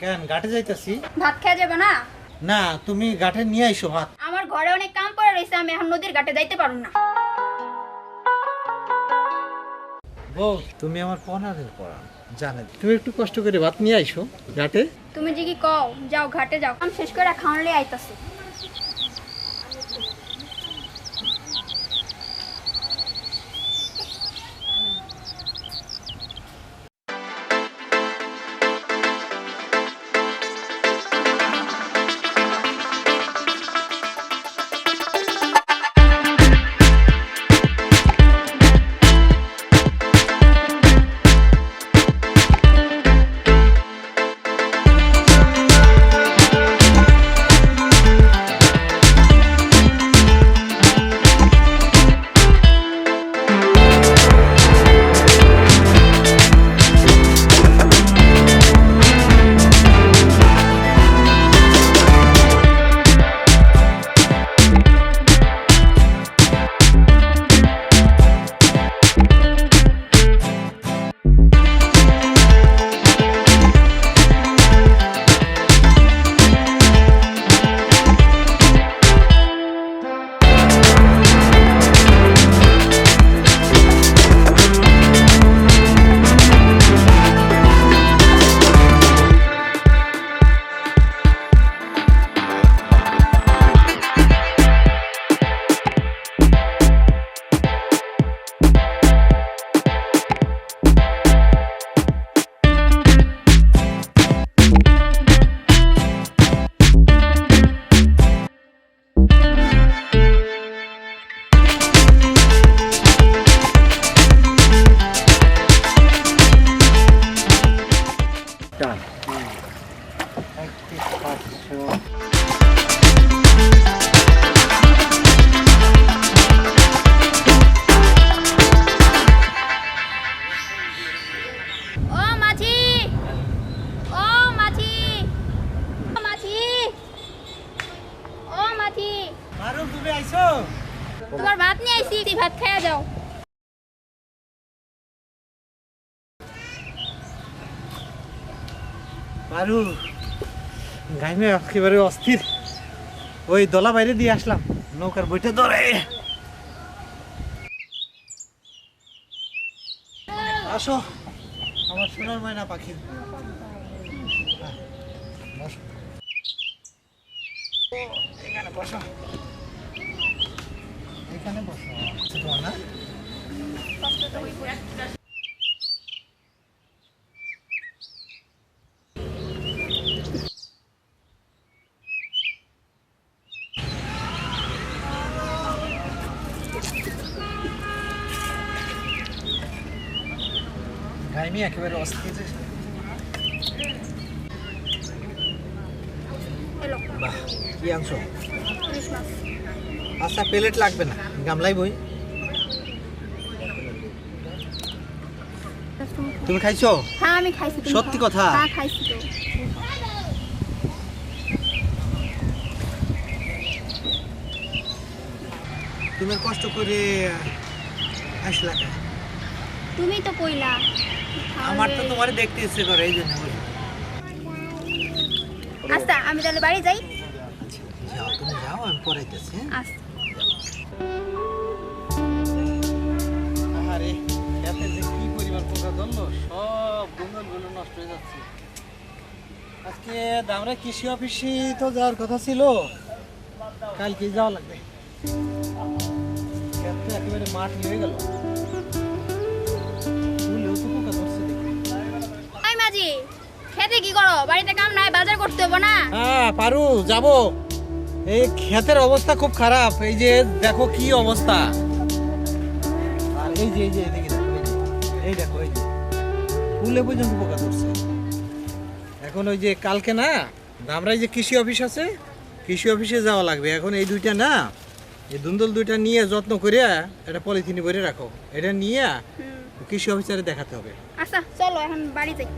কেন ঘাটে যাইতাছি? ভাত খেয়ে যাবে না? না তুমি ঘাটে নিয়ে আইসো ভাত। আমার ঘরে অনেক কাম পড়ে রয়েছে আমি এখন নদীর ঘাটে যাইতে পারব না। বউ তুমি আমার পনারের পড়ান জানে তুমি একটু কষ্ট করে ভাত নিয়ে আইসো ঘাটে। তুমি যে কি কও যাও ঘাটে যাও। কাম শেষ করে খাওয়ালে আইতাছি। তোমার ভাত নিয়ে আইছি ভাত খেয়ে যাও। মারু গাইমে একেবারে অস্থির। ওই দলা বাইরে দিয়ে আসলাম। নৌকার বইটা ধরে। আসো। আমার সোনার ময়না পাখি। এখানে বসো। এখানে বসো। তোমার না গাইমি একেবারে অস্থির কি আনছো আচ্ছা প্লেট লাগবে না গামলাই বই তুমি খাইছো হ্যাঁ আমি খাইছি সত্যি কথা? হ্যাঁ খাইছি তো তুমি কষ্ট করে আসলা তুমি তো কইলা আমার তো তোমার দেখতে ইচ্ছে করে এই জন্য বলি। আচ্ছা আমি তাহলে বাড়ি যাই। যাও তুমি যাও আমি পড়াইতেছি আচ্ছা। আরে এতে যে কি পরিমাণ পোকা ধরলো সবগুলো নষ্ট হয়ে যাচ্ছে। আজকে কৃষি অফিসে তো যাওয়ার কথা ছিল কালকে যাওয়া লাগবে। একেবারে মাঠ হয়ে গেল। ওই খেতে কি করো? বাড়িতে কাম নাই বাজার করতে হবে না? হ্যাঁ পারু যাব। এই ক্ষেতের অবস্থা খুব খারাপ। এই যে দেখো কি অবস্থা। আর এই যে এই যে এদিকে দেখো এই দেখো এই যে। ফুলে পর্যন্ত পোকা ধরছে। এখন ওই যে কালকে না আমরা এই যে কৃষি অফিস আছে কৃষি অফিসে যাওয়া লাগবে। এখন এই দুইটা না এই দুন্দল দুইটা নিয়ে যত্ন করে এটা পলিথিনে ভরে রাখো। এটা নিয়ে কৃষি অফিসারে দেখাতে হবে। আচ্ছা চলো এখন বাড়ি যাই।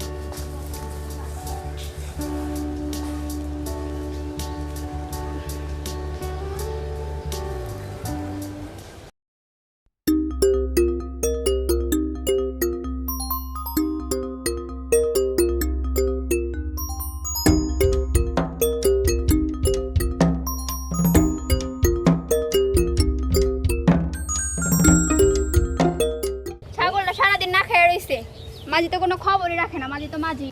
কোনো খবরই রাখে না মাঝি তো মাঝি।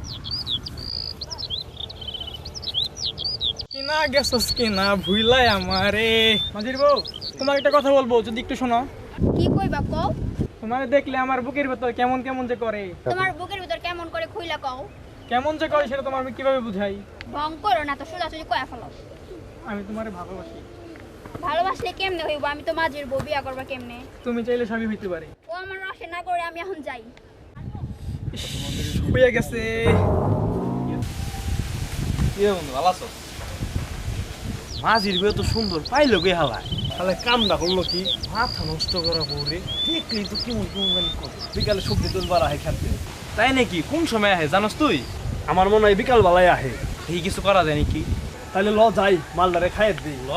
কিনা গেছস কিনা ভুইলাই আমারে। মাঝির বউ তোমাকে একটা কথা বলব যদি একটু শোনো। কি কইবা কও? তোমার দেখলে আমার বুকের ভেতর কেমন কেমন যে করে। তোমার বুকের ভিতর কেমন করে খুইলা কও? কেমন যে করে সেটা তোমার আমি কীভাবে বুঝাই? ভং করো না তো সোজাসুজি কয়া ফেলো। আমি তোমার ভালোবাসি। ভালোবাসলে কেমনে হইব? আমি তো মাঝির বউ বিয়া করবা কেমনে? তুমি চাইলে সবই হইতে পারে। ও আমার রসে না করে আমি এখন যাই। হয়ে গেছে। বন্ধু ভালো আছো? মাঝির বিয়ে তো সুন্দর পাইলো গে হালায় তাহলে কামটা করল কি? মাথা নষ্ট করা বউরে দেখলেই তো কেমন কেমন জানি করে। বিকালে সবজি তুলবার আহে খেতে তাই নাকি? কোন সময় আহে জানোস তুই? আমার মনে হয় বিকাল বেলায় আহে। এই কিছু করা যায় নাকি? তাহলে ল যাই মালদারে খাইয়ে দিই ল?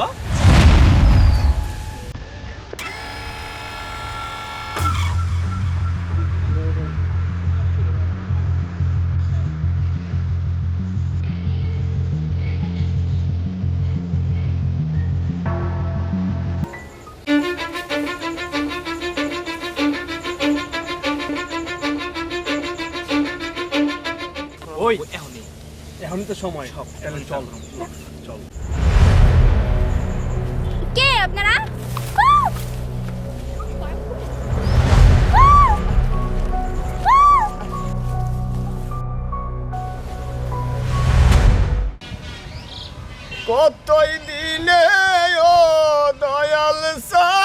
ওই। এখনই। এখনই তো সময়। সব চল। চল। কে আপনারা? কতই দিনে ও দয়াল সায়ান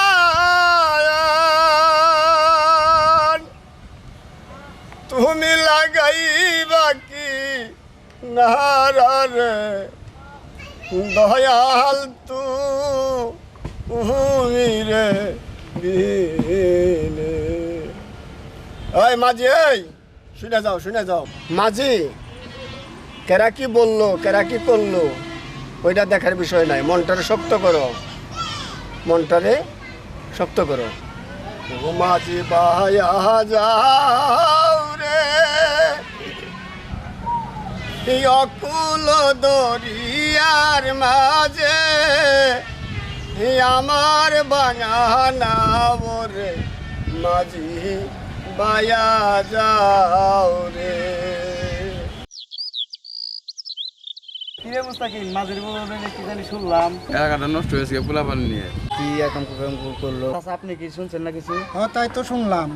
নারে দয়াল তু রে বিনে ওই মাঝি, এই, শুনে যাও শুনে যাও। মাঝি, কেরা কি বলল, কেরা কি করল, ওইটা দেখার বিষয় নাই। মনটারে শক্ত করো। মনটারে শক্ত করো। মাঝি বায়া যাও অকুল দরিয়ার মাঝে আমার বাঙানা রে মাঝি বায়া যাও রে। কিরে মুস্তাকিম মাঝের বলবে কি জানি শুনলাম। এলাকাটা নষ্ট হয়েছে নিয়ে। কি এখন করল? আচ্ছা আপনি কি শুনছেন না কিছু? হ্যাঁ তাই তো শুনলাম।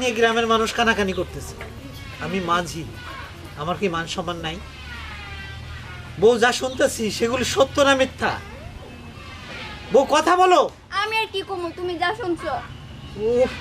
নিয়ে গ্রামের মানুষ কানাকানি করতেছে। আমি মাঝি আমার কি মান সম্মান নাই? বউ যা শুনতেছি সেগুলি সত্য না মিথ্যা? বউ কথা বলো। আমি আর কি কমু? তুমি যা শুনছো। উফ